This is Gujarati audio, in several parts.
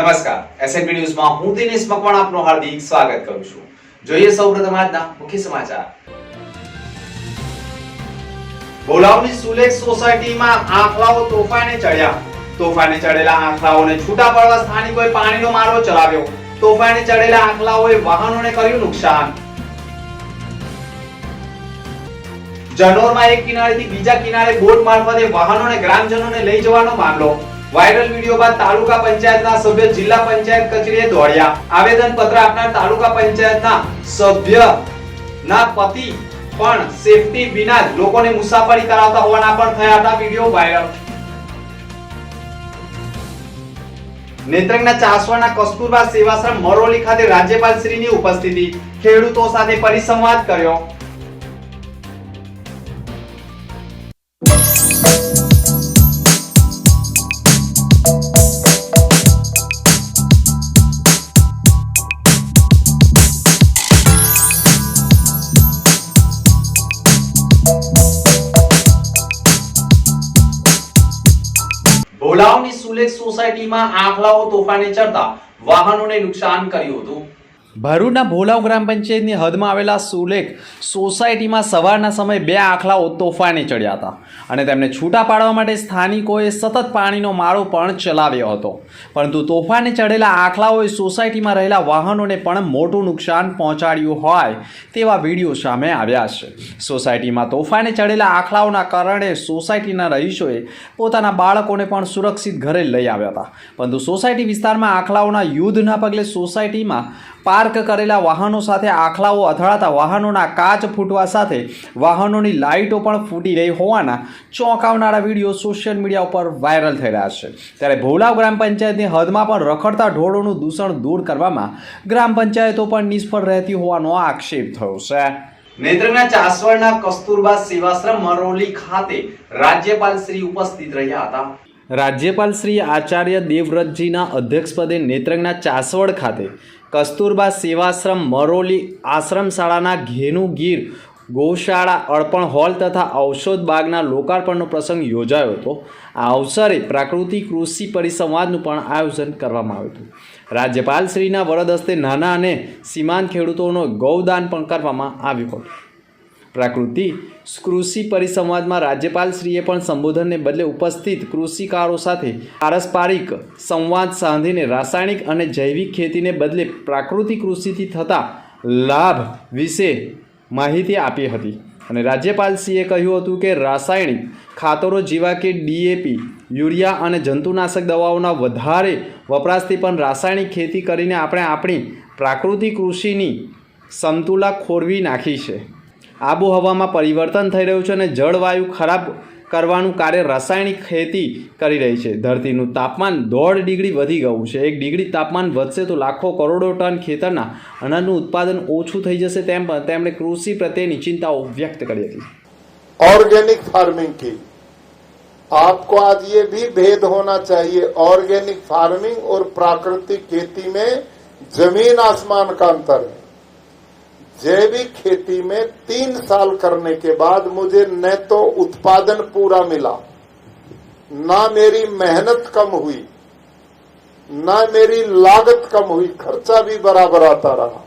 નમસ્કાર. એસએનપી ન્યૂઝમાં હું દિનેશ મકવાણ આપનું હાર્દિક સ્વાગત કરું છું. જોઈએ સૌપ્રથમ આજના મુખ્ય સમાચાર. બોલાવની સુલેખ સોસાયટીમાં આંખલાઓ તોફાને ચડ્યા. તોફાને ચડેલા આંખલાઓને છૂટા પાડવા સ્થાનિકોએ પાણીનો મારો ચલાવ્યો. તોફાને ચડેલા આંખલાઓએ વાહનોને કર્યું નુકસાન. જનોરમાં એક કિનારેથી બીજા કિનારે બોટ મારફતે વાહનોને ગ્રામજનોને લઈ જવાનો મામલો. વાયરલ વીડિયો બાદ તાલુકા પંચાયતના સભ્ય જિલ્લા પંચાયત કચેરીએ દોડ્યા. આવેદન પત્ર આપનાર તાલુકા પંચાયતના સભ્ય ના પતિ પણ સેફટી વિના લોકોને મુસાફરી કરાવતા હોવાના પણ થયા હતા વીડિયો વાયરલ. નેત્રંગના ચાસવાના કસ્તુરબા સેવાશ્રમ મરોલી ખાતે રાજ્યપાલ શ્રીની ઉપસ્થિતિ. ખેડૂતો સાથે પરિસંવાદ કર્યો. સોસાયટીમાં આંખલાઓ તોફાને ચડતા વાહનોને નુકસાન કર્યું હતું. ભરૂચના ભોલાવ ગ્રામ પંચાયતની હદમાં આવેલા સુલેખ સોસાયટીમાં સવારના સમયે બે આંખલાઓ તોફાને ચડ્યા હતા અને તેમને છૂટા પાડવા માટે સ્થાનિકોએ સતત પાણીનો માળો પણ ચલાવ્યો હતો. પરંતુ તોફાને ચડેલા આખલાઓએ સોસાયટીમાં રહેલા વાહનોને પણ મોટું નુકસાન પહોંચાડ્યું હોય તેવા વીડિયો સામે આવ્યા છે. સોસાયટીમાં તોફાને ચડેલા આખલાઓના કારણે સોસાયટીના રહીશોએ પોતાના બાળકોને પણ સુરક્ષિત ઘરે લઈ આવ્યા હતા. પરંતુ સોસાયટી વિસ્તારમાં આખલાઓના યુદ્ધના પગલે સોસાયટીમાં પાર્ક કરેલા વાહનો સાથે આખલાઓ અથડાતા વાહનોના કાચ ફૂટવા સાથે વાહનોની લાઇટો પણ ફૂટી રહી હોવાના ચોંકાવનારા વીડિયો સોશિયલ મીડિયા ઉપર વાયરલ થઈ રહ્યા છે. ત્યારે ભોલાવ ગ્રામ પંચાયતની હદમાં પણ રખડતા ઢોળોનું દૂષણ દૂર કરવામાં ગ્રામ પંચાયતો પણ નિષ્ફળ રહેતી હોવાનો આક્ષેપ થયો છે. નેત્રના ચાસવડના કસ્તુરબા સેવાશ્રમ મરોલી ખાતે રાજ્યપાલ શ્રી ઉપસ્થિત રહ્યા હતા. રાજ્યપાલ શ્રી આચાર્ય દેવવ્રતજીના અધ્યક્ષપદે નેત્રંગના ચાસવડ ખાતે કસ્તુરબા સેવાશ્રમ મરોલી આશ્રમ શાળાના ઘેનુ ગીર ગૌશાળા અર્પણ હોલ તથા ઔષધ બાગના લોકાર્પણનો પ્રસંગ યોજાયો હતો. આ અવસરે પ્રાકૃતિક કૃષિ પરિસંવાદનું પણ આયોજન કરવામાં આવ્યું હતું. રાજ્યપાલશ્રીના વરદ હસ્તે નાના અને સીમાંત ખેડૂતોનો ગૌદાન પણ કરવામાં આવ્યું હતું. પ્રાકૃતિ. કૃષિ પરિસંવાદમાં રાજ્યપાલશ્રીએ પણ સંબોધનને બદલે ઉપસ્થિત કૃષિકારો સાથે પારસ્પરિક સંવાદ સાંધીને રાસાયણિક અને જૈવિક ખેતીને બદલે પ્રાકૃતિક કૃષિથી થતા લાભ વિશે માહિતી આપી હતી. અને રાજ્યપાલશ્રીએ કહ્યું હતું કે રાસાયણિક ખાતરો જેવા કે ડીએપી યુરિયા અને જંતુનાશક દવાઓના વધારે વપરાશથી પણ રાસાયણિક ખેતી કરીને આપણે આપણી પ્રાકૃતિક કૃષિની સમતુલા ખોરવી નાખી છે. આબોહવામાં પરિવર્તન થઈ રહ્યું છે અને જળવાયુ ખરાબ કરવાનું કાર્ય રાસાયણિક ખેતી કરી રહી છે ધરતીનું તાપમાન દોઢ ડિગ્રી વધી ગયું છે એક ડિગ્રી તાપમાન વધશે તો લાખો કરોડો ટન ખેતરના અનાજનું ઉત્પાદન ઓછું થઈ જશે તેમ પણ તેમણે કૃષિ પ્રત્યેની ચિંતાઓ વ્યક્ત કરી હતી ऑर्गेनिक फार्मिंग की आपको आज ये भी भेद होना चाहिए ऑर्गेनिक फार्मिंग और प्राकृतिक खेती में जमीन आसमान का अंतर है जैविक खेती में तीन साल करने के बाद मुझे न तो उत्पादन पूरा मिला, ना मेरी मेहनत कम हुई, ना मेरी लागत कम हुई, खर्चा भी बराबर आता रहा।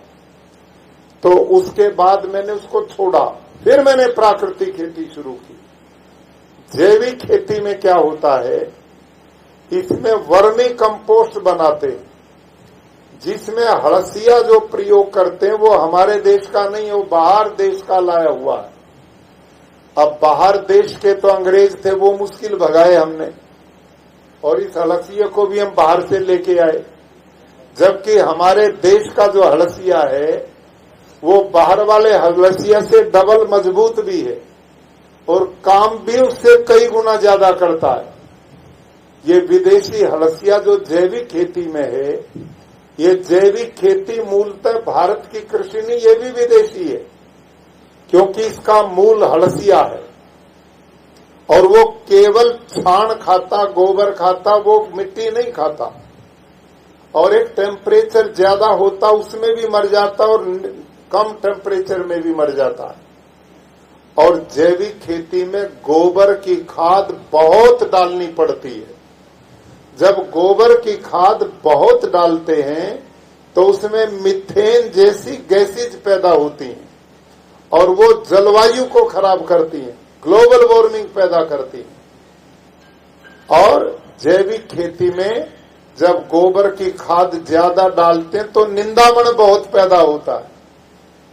तो उसके बाद मैंने उसको छोड़ा, फिर मैंने प्राकृतिक खेती शुरू की। जैविक खेती में क्या होता है, इसमें वर्मी कंपोस्ट बनाते हैं। जिसमें हड़सिया जो प्रयोग करते हैं, वो हमारे देश का नहीं, वो बाहर देश का लाया हुआ है। अब बाहर देश के तो अंग्रेज़ थे, वो मुश्किल भगाए हमने। और इस हड़सिया को भी हम बाहर से लेके आए। जबकि हमारे देश का जो हड़सिया है, वो बाहर वाले हलसिया से डबल मज़बूत भी है। और काम भी उससे कई गुना ज़्यादा करता है। ये विदेशी हलसिया जो जैविक खेती में है ये जैविक खेती मूलतः भारत की कृषि नहीं, ये भी विदेशी है। क्योंकि इसका मूल हड़सिया है। और वो केवल छाण खाता, गोबर खाता, वो मिट्टी नहीं खाता। और एक टेम्परेचर ज़्यादा होता, उसमें भी मर जाता और कम टेम्परेचर में भी मर जाता है। और जैविक खेती में गोबर की खाद बहुत डालनी पड़ती है। जब गोबर की खाद बहुत डालते हैं तो उसमें मिथेन जैसी गैसेज पैदा होती हैं और वो जलवायु को खराब करती हैं, ग्लोबल वार्मिंग पैदा करती हैं। और जैविक खेती में जब गोबर की खाद ज़्यादा डालते हैं तो निंदामण बहुत पैदा होता है।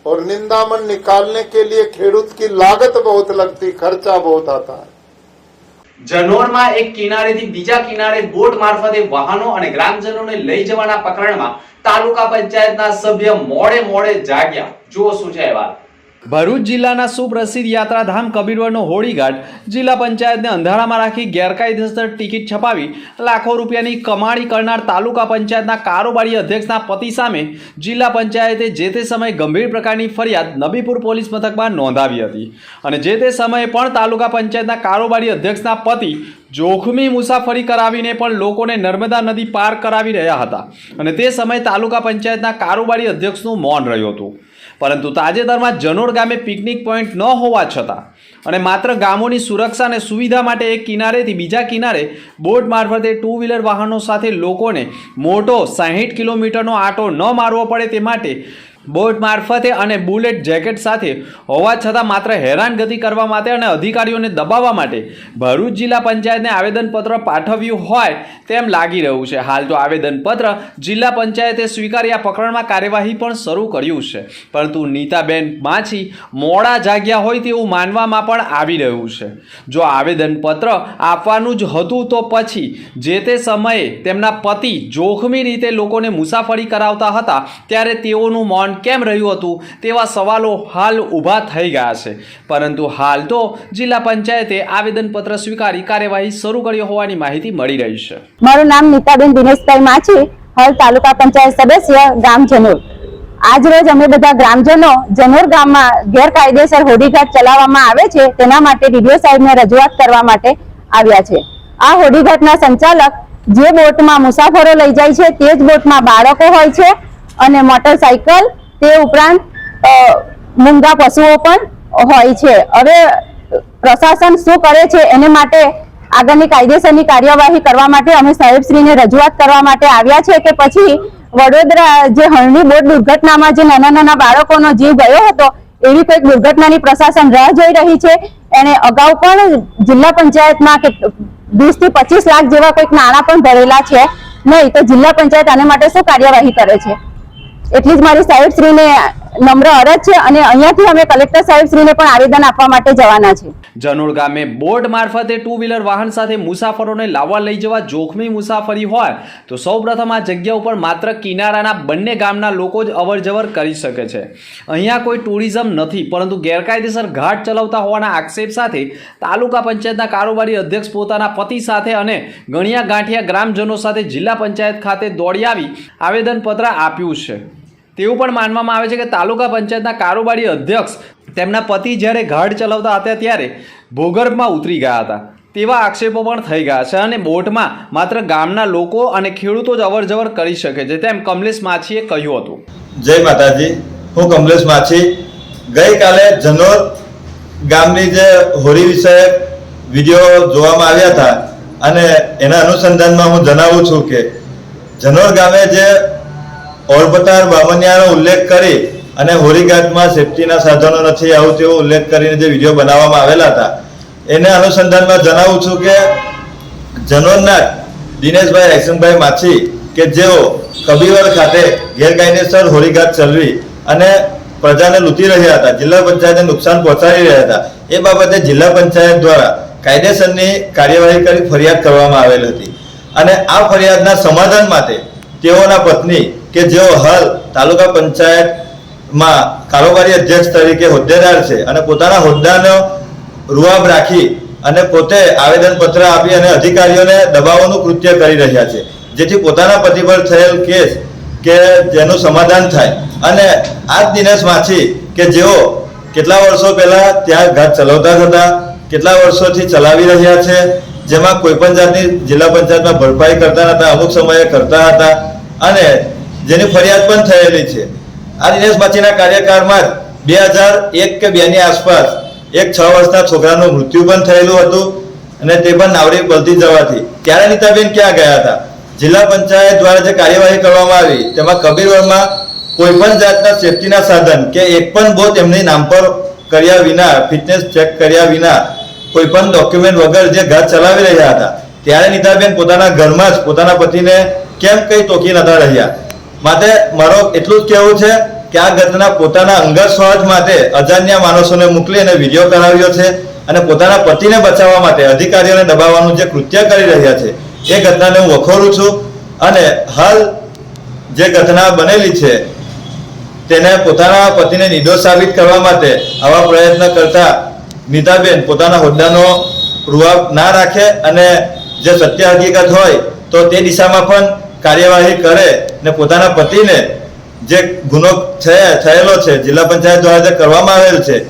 और निंदामण निकालने के लिए खेडूत की लागत बहुत लगती, खर्चा बहुत आता है। જનોરમાં એક કિનારેથી બીજા કિનારે બોટ મારફતે વાહનો અને ગ્રામજનોને લઈ જવાના પ્રકરણમાં તાલુકા પંચાયતના સભ્ય મોડે મોડે જાગ્યા. જુઓ શું છે અહેવાલ. ભરૂચ જિલ્લાના સુપ્રસિદ્ધ યાત્રાધામ કબીરવરનો હોળીઘાટ જિલ્લા પંચાયતને અંધારામાં રાખી ગેરકાયદેસર ટિકિટ છપાવી લાખો રૂપિયાની કમાણી કરનાર તાલુકા પંચાયતના કારોબારી અધ્યક્ષના પતિ સામે જિલ્લા પંચાયતે જે તે સમયે ગંભીર પ્રકારની ફરિયાદ નબીપુર પોલીસ મથકમાં નોંધાવી હતી. અને જે તે સમયે પણ તાલુકા પંચાયતના કારોબારી અધ્યક્ષના પતિ જોખમી મુસાફરી કરાવીને પણ લોકોને નર્મદા નદી પાર કરાવી રહ્યા હતા. અને તે સમયે તાલુકા પંચાયતના કારોબારી અધ્યક્ષનું મૌન રહ્યું હતું. પરંતુ તાજેતરમાં જનોડ ગામે પિકનિક પોઈન્ટ ન હોવા છતાં અને માત્ર ગામોની સુરક્ષા અને સુવિધા માટે એક કિનારેથી બીજા કિનારે બોટ મારફતે ટુ વ્હીલર વાહનો સાથે લોકોને મોટો સાહીઠ કિલોમીટરનો આટો ન મારવો પડે તે માટે બોટ મારફતે અને બુલેટ જેકેટ સાથે, હોવા છતાં માત્ર હેરાનગતિ કરવા માટે અને અધિકારીઓને દબાવવા માટે ભરૂચ જિલ્લા પંચાયતને આવેદનપત્ર પાઠવ્યું હોય તેમ લાગી રહ્યું છે. હાલ તો આવેદનપત્ર જિલ્લા પંચાયતે સ્વીકારી આ પ્રકરણમાં કાર્યવાહી પણ શરૂ કર્યું છે. પરંતુ નીતાબેન માછી મોડા જાગ્યા હોય તેવું માનવામાં પણ આવી રહ્યું છે. જો આવેદનપત્ર આપવાનું જ હતું તો પછી જે તે સમયે તેમના પતિ જોખમી રીતે લોકોને મુસાફરી કરાવતા હતા, ત્યારે તેઓનું મૌન કેમ રહ્યું હતું તેવા સવાલો હાલ ઊભા થઈ ગયા છે. પરંતુ હાલ તો જિલ્લા પંચાયતે આવેદનપત્ર સ્વીકારી કાર્યવાહી શરૂ કરી હોવાની માહિતી મળી રહી છે. મારું નામ નીતાબેન દિનેશભાઈ માછી હાલ તાલુકા પંચાયત સદસ્ય, ગામ જનોર. આજ રોજ અમે બધા ગ્રામજનો જનોર ગામમાં ગેરકાયદેસર હોડીઘાટ ચલાવવામાં આવે છે તેના માટે ડીડીઓ સાહેબને રજૂઆત કરવા માટે આવ્યા છે. આ હોડીઘાટના સંચાલક જે બોટમાં મુસાફરો લઈ જાય છે તે જ બોટમાં બાળકો હોય છે અને મોટરસાયકલ તે ઉપરાંત મૂંગા પશુઓ પણ હોય છે. હવે પ્રશાસન શું કરે છે એને માટે આગળની કાયદેસરની કાર્યવાહી કરવા માટે અમે સાહેબશ્રીને રજૂઆત કરવા માટે આવ્યા છે કે પછી વડોદરા જે હળની બોટ દુર્ઘટનામાં જે નાના નાના બાળકોનો જીવ ગયો હતો, એવી કોઈક દુર્ઘટનાની પ્રશાસન રાહ જોઈ રહી છે? એને અગાઉ પણ જિલ્લા પંચાયતમાં કે વીસ પચીસ લાખ જેવા કોઈક નાણાં પણ ભરેલા છે. નહીં, તો જિલ્લા પંચાયત આને માટે શું કાર્યવાહી કરે છે? એટલી જ મારી સાહેબશ્રીને નમ્ર અરજ છે અને અહીંયાથી અમે કલેક્ટર સાહેબશ્રીને પણ આવેદન આપવા માટે જવાના છે. જનોડ ગામે બોર્ડ મારફતે ટુ વ્હીલર વાહન સાથે મુસાફરોને લાવવા લઈ જવા જોખમી મુસાફરી હોય, તો સૌપ્રથમ આ જગ્યા ઉપર માત્ર કિનારાના બંને ગામના લોકો જ અવરજવર કરી શકે છે. અહીંયા કોઈ ટુરિઝમ નથી, પરંતુ ગેરકાયદેસર ઘાટ ચલાવતા હોવાના આક્ષેપ સાથે તાલુકા પંચાયતના કારોબારી અધ્યક્ષ પોતાના પતિ સાથે અને ગણિયા ગાંઠિયા ગ્રામજનો સાથે જિલ્લા પંચાયત ખાતે દોડી આવી આવેદનપત્ર આપ્યું છે. તેવું પણ માનવામાં આવે છે કે તાલુકા પંચાયતના કારોબારી અધ્યક્ષ તેમના પતિ જ્યારે ગાઢ ચલાવતા હતા ત્યારે ભૂગર્ભમાં ઉતરી ગયા હતા. તેવા આક્ષેપો પણ થઈ ગયા છે અને બોટમાં માત્ર ગામના લોકો અને ખેડૂતો જ અવરજવર કરી શકે છે તેમ કમલેશ માછીએ કહ્યું હતું. જય માતાજી. હું કમલેશ માછી. ગઈકાલે જનોર ગામની જે હોળી વિષયક વીડિયો જોવામાં આવ્યા હતા અને એના અનુસંધાનમાં હું જણાવું છું કે જનોર ગામે જે ઓળપતાર બામનિયાનો ઉલ્લેખ કરી અને હોળીઘાટમાં સેફટીના સાધનો નથી આવું તેવો ઉલ્લેખ કરીને જે વીડિયો બનાવવામાં આવેલા હતા. એને અનુસંધાનમાં જણાવું છું કે જનોરના દિનેશભાઈ રેશમભાઈ માછી કે જેઓ કબીવર ખાતે ગેરકાયદેસર હોળીઘાટ ચલવી અને પ્રજાને લૂંટી રહ્યા હતા, જિલ્લા પંચાયતને નુકસાન પહોંચાડી રહ્યા હતા, એ બાબતે જિલ્લા પંચાયત દ્વારા કાયદેસરની કાર્યવાહી કરી ફરિયાદ કરવામાં આવેલ હતી. અને આ ફરિયાદના સમાધાન માટે તેઓના પત્ની કે જેઓ હાલ તાલુકા પંચાયતમાં કારોબારી અધ્યક્ષ તરીકે હોદ્દેદાર છે અને પોતાના હોદ્દાનો રૂઆબ રાખી અને પોતે આવેદનપત્ર આપી અને અધિકારીઓને દબાવવાનું કૃત્ય કરી રહ્યા છે, જેથી પોતાના પતિ પર થયેલ કેસ કે જેનું સમાધાન થાય. અને આ જ દિનેશ માછી કે જેઓ કેટલા વર્ષો પહેલા ત્યાં ઘાટ ચલાવતા હતા, કેટલા વર્ષોથી ચલાવી રહ્યા છે, જેમાં કોઈ પણ જાતની જિલ્લા પંચાયતમાં ભરપાઈ કરતા હતા અમુક સમયે કરતા હતા, અને જેની ફરિયાદ પણ થયેલી છે. આ દિનેશ માછીના કાર્યકાળમાં બે હજાર એક કે બે ની આસપાસ એક છ વર્ષના છોકરાનું મૃત્યુ પણ થયેલું હતું અને તે પણ નાવડી બળતી જવાથી. ત્યારે નીતાબેન ક્યાં ગયા હતા? જિલ્લા પંચાયત દ્વારા જે કાર્યવાહી કરવામાં આવી, તેમાં કબીરવરમાં કોઈ પણ જાતના સેફટીના સાધન કે એક પણ બોટ એમની નામ પર કર્યા વિના, ફિટનેસ ચેક કર્યા વિના કોઈ પણ ડોક્યુમેન્ટ વગર જે ઘર ચલાવી રહ્યા હતા. ત્યારે નીતાબેન પોતાના ઘરમાં જ પોતાના પતિને કેમ કઈ ટોકી નતા રહ્યા. માટે મારો એટલું જ કહેવું છે કે આ ઘટના પોતાના અંગત સ્વાર્થ માટે અજાણ્યા માણસોને મોકલી અને વીડિયો કરાવ્યો છે અને પોતાના પતિને બચાવવા માટે અધિકારીઓને દબાવવાનું જે કૃત્ય કરી રહ્યા છે, એ ઘટનાને હું વખોરું છું અને હાલ જે ઘટના બનેલી છે, તેને પોતાના પતિને નિર્દોષ સાબિત કરવા માટે આવા પ્રયત્ન કરતા નીતાબેન પોતાના હોદ્દાનો રૂઆબ ના રાખે અને જે સત્ય હકીકત હોય તો તે દિશામાં પણ કાર્યવાહી કરે ને પોતાના પતિને જે ગુનો થયે- થયેલો છે, જિલ્લા પંચાયત દ્વારા જે કરવામાં આવેલ છે,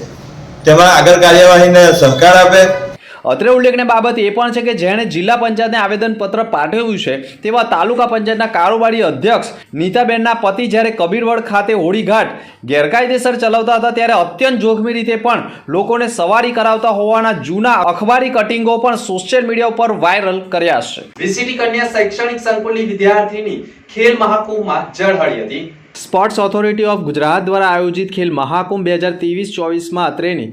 તેમાં આગળ કાર્યવાહીને સહકાર આપે અત્રે ઉલ્લેખનીય બાબત એ પણ છે કે જેણે જિલ્લા પંચાયતને આવેદનપત્ર પાઠવ્યું છે, તેવા તાલુકા પંચાયતના કારોબારી અધ્યક્ષ નીતાબેનના પતિ જ્યારે કબીરવડ ખાતે હોળીઘાટ ગેરકાયદેસર ચલાવતા હતા, ત્યારે અત્યંત જોખમી રીતે પણ લોકોને સવારી કરાવતા હોવાના જૂના અખબારી કટિંગો પણ સોશિયલ મીડિયા ઉપર વાયરલ કર્યા છે. વીસીટી કન્યા શૈક્ષણિક સંકુલની વિદ્યાર્થીની ખેલ મહાકુંભમાં ઝળહળી હતી. સ્પોર્ટ્સ ઓથોરિટી ઓફ ગુજરાત દ્વારા આયોજિત ખેલ મહાકુંભ બે હજાર ત્રેવીસ ચોવીસમાં અત્રેની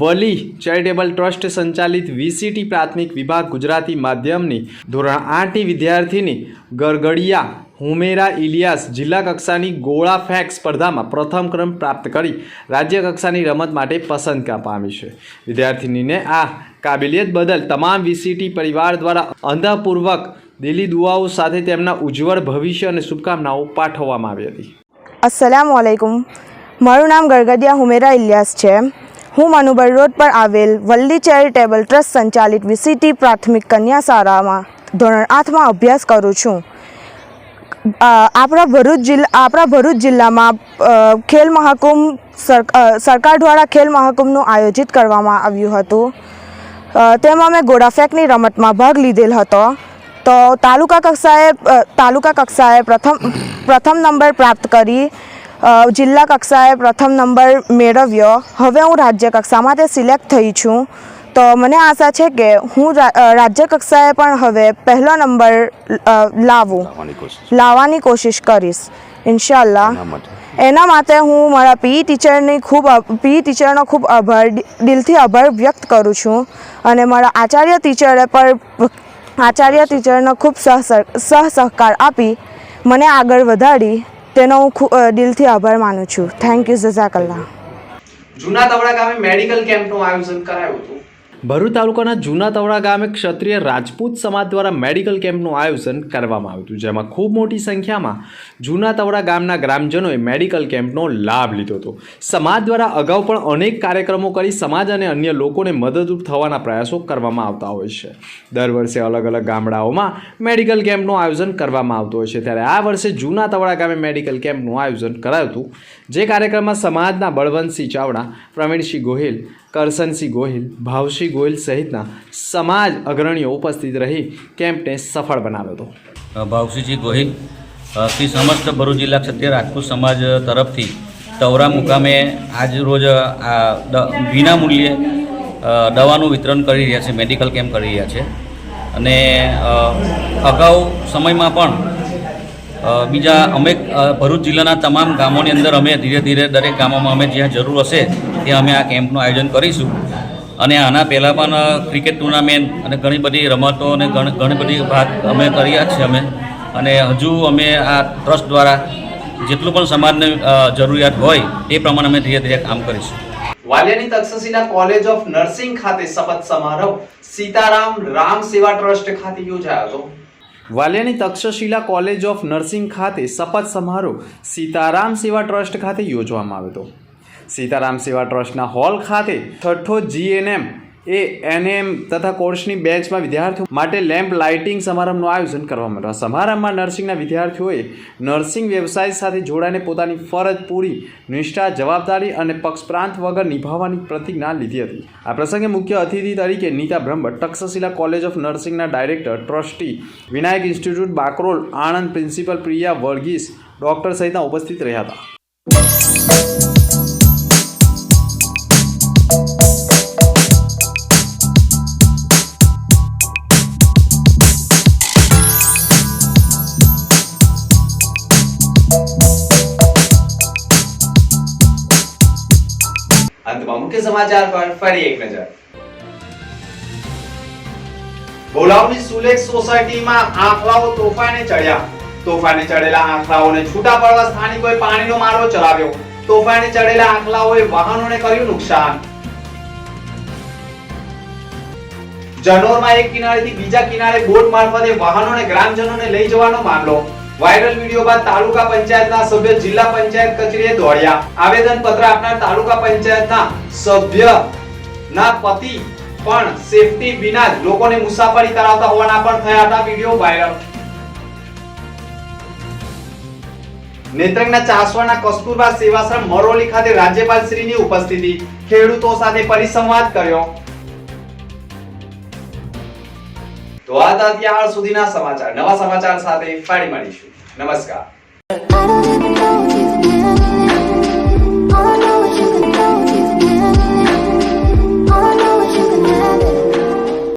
વલી ચેરિટેબલ ટ્રસ્ટ સંચાલિત વીસીટી પ્રાથમિક વિભાગ ગુજરાતી માધ્યમની ધોરણ આઠની વિદ્યાર્થીની ગરગડિયા, હુમેરા ઇલિયાસ જિલ્લા કક્ષાની ગોળા ફેંક સ્પર્ધામાં પ્રથમ ક્રમ પ્રાપ્ત કરી રાજ્ય કક્ષાની રમત માટે પસંદ પામી છે. વિદ્યાર્થીનીને આ કાબિલિયત બદલ તમામ વીસીટી પરિવાર દ્વારા અંધાપૂર્વક દિલી દુઆઓ સાથે તેમના ઉજ્જવળ ભવિષ્ય અને શુભકામનાઓ પાઠવવામાં આવી હતી. અસલામ વાલેકુમ મારું નામ ગરગડિયા હુમેરા ઇલિયાસ છે. હું મનુબર રોડ પર આવેલ વલ્લી ચેરિટેબલ ટ્રસ્ટ સંચાલિત વીસીટી પ્રાથમિક કન્યા શાળામાં ધોરણ આઠમાં અભ્યાસ કરું છું. આપણા ભરૂચ જિલ્લા, આપણા ભરૂચ જિલ્લામાં ખેલ મહાકુંભ સર સરકાર દ્વારા ખેલ મહાકુંભનું આયોજિત કરવામાં આવ્યું હતું. તેમાં મેં ગોળાફેંકની રમતમાં ભાગ લીધેલ હતો. તો તાલુકા કક્ષાએ તાલુકા કક્ષાએ પ્રથમ પ્રથમ નંબર પ્રાપ્ત કરી જિલ્લા કક્ષાએ પ્રથમ નંબર મેળવ્યો. હવે હું રાજ્ય કક્ષામાં તે સિલેક્ટ થઈ છું. તો મને આશા છે કે હું રાજ્ય કક્ષાએ પણ હવે પહેલો નંબર લાવું. લાવવાની કોશિશ. કરીશ ઇન્શાલ્લાહ એના માટે. હું મારા પીઈ ટીચરની ખૂબ પીઈ ટીચરનો ખૂબ આભાર દિલથી આભાર વ્યક્ત કરું છું. અને મારા આચાર્ય ટીચરે પણ આચાર્ય ટીચરનો ખૂબ સહ સહ સહકાર આપી મને આગળ વધારી, તેનો હું ખૂબ દિલથી આભાર માનું છું. થેન્ક યુ જઝાકલ્લા. જૂના તવડા ગામે મેડિકલ કેમ્પનું આયોજન કરાયું હતું. ભરૂચ તાલુકાના જૂના તવડા ગામે ક્ષત્રિય રાજપૂત સમાજ દ્વારા મેડિકલ કેમ્પનું આયોજન કરવામાં આવ્યું હતું, જેમાં ખૂબ મોટી સંખ્યામાં જૂના તવડા ગામના ગ્રામજનોએ મેડિકલ કેમ્પનો લાભ લીધો હતો. સમાજ દ્વારા અગાઉ પણ અનેક કાર્યક્રમો કરી સમાજ અને અન્ય લોકોને મદદરૂપ થવાના પ્રયાસો કરવામાં આવતા હોય છે. દર વર્ષે અલગ અલગ ગામડાઓમાં મેડિકલ કેમ્પનું આયોજન કરવામાં આવતું હોય છે. ત્યારે આ વર્ષે જૂના તવડા ગામે મેડિકલ કેમ્પનું આયોજન કરાયું હતું. જે કાર્યક્રમમાં સમાજના બળવંતસિંહ ચાવડા, પ્રવીણસિંહ ગોહિલ કરસનસિંહ ગોહિલ, ભાવસિંહ ગોહિલ સહિતના સમાજ અગ્રણીઓ ઉપસ્થિત રહી કેમ્પને સફળ બનાવ્યો હતો. ભાવસિંહજી ગોહિલ શ્રી સમસ્ત ભરૂચ જિલ્લા ક્ષત્રિય રાજપૂત સમાજ તરફથી તવરા મુકામે આજ રોજ આ વિના મૂલ્યે દવાનું વિતરણ કરી રહ્યા છે, મેડિકલ કેમ્પ કરી રહ્યા છે. અને અગાઉ સમયમાં પણ બીજા અમે ભરૂચ જિલ્લાના તમામ ગામોની અંદર અમે ધીરે ધીરે દરેક ગામોમાં અમે જ્યાં જરૂર હશે ત્યાં અમે આ કેમ્પનું આયોજન કરીશું. અને આના પહેલાં પણ ક્રિકેટ ટુર્નામેન્ટ અને ઘણી બધી રમતો અને ઘણી બધી ભાગ અમે કર્યા છે અમે. અને હજુ અમે આ ટ્રસ્ટ દ્વારા જેટલું પણ સમાજને જરૂરિયાત હોય એ પ્રમાણે અમે ધીરે ધીરે કામ કરીશું. વાલિયાની તક્ષશિલા કોલેજ ઓફ નર્સિંગ ખાતે શપથ સમારોહ સીતારામ રામ સેવા ટ્રસ્ટ ખાતે યોજાયો હતો. વાલિયાની તક્ષશિલા કોલેજ ઓફ નર્સિંગ ખાતે શપથ સમારોહ સીતારામ સેવા ટ્રસ્ટ ખાતે યોજવામાં આવ્યો હતો. સીતારામ સેવા ટ્રસ્ટના હોલ ખાતે છઠ્ઠો જીએનએમ એ એનએમ તથા કોર્સની બેચમાં વિદ્યાર્થીઓ માટે લેમ્પ લાઇટિંગ સમારંભનું આયોજન કરવામાં આવ્યું. સમારંભમાં નર્સિંગના વિદ્યાર્થીઓએ નર્સિંગ વ્યવસાય સાથે જોડાઈને પોતાની ફરજ પૂરી, નિષ્ઠા, જવાબદારી અને પક્ષપ્રાંત વગર નિભાવવાની પ્રતિજ્ઞા લીધી હતી. આ પ્રસંગે મુખ્ય અતિથિ તરીકે Neeta Brahmbhatt, Takshashila college of નર્સિંગના director, trustee, Vinayak institute Bakrol, Anand principal Priya Varghese, doctor સહિતના ઉપસ્થિત રહ્યા હતા. સમાચાર પર ફરી એક નજર. બોલાવની સુલેખ સોસાયટીમાં આંખલાઓ તોફાને ચડ્યા. તોફાને ચડેલા આંખલાઓને છૂટા પાડવા સ્થાનિકોએ પાણીનો મારો ચલાવ્યો. તોફાને ચડેલા આંખલાઓએ વાહનોને કર્યું નુકસાન. જનોરમાં એક કિનારેથી બીજા કિનારે બોટ મારફતે વાહનોને ગ્રામજનોને લઈ જવાનો મામલો. વાયરલ વીડિયો બાદ તાલુકા પંચાયતના સભ્ય જિલ્લા પંચાયત કચેરીએ દોડ્યા. આવેદન પત્ર આપનાર તાલુકા પંચાયતના સભ્ય ના પતિ પણ સેફટી વિના લોકોને મુસાફરી કરાવતા હોવાના પણ થયા હતા. વીડિયો વાયરલ નેત્રંગના ચાસવાના કસ્તુરબા સેવાશ્રમ મરોલી ખાતે રાજ્યપાલ શ્રીની ઉપસ્થિતિ ખેડૂતો સાથે પરિસંવાદ કર્યો. તો આ હતા સુધીના સમાચાર. નવા સમાચાર સાથે ફાળી મળીશું. નમસ્કાર.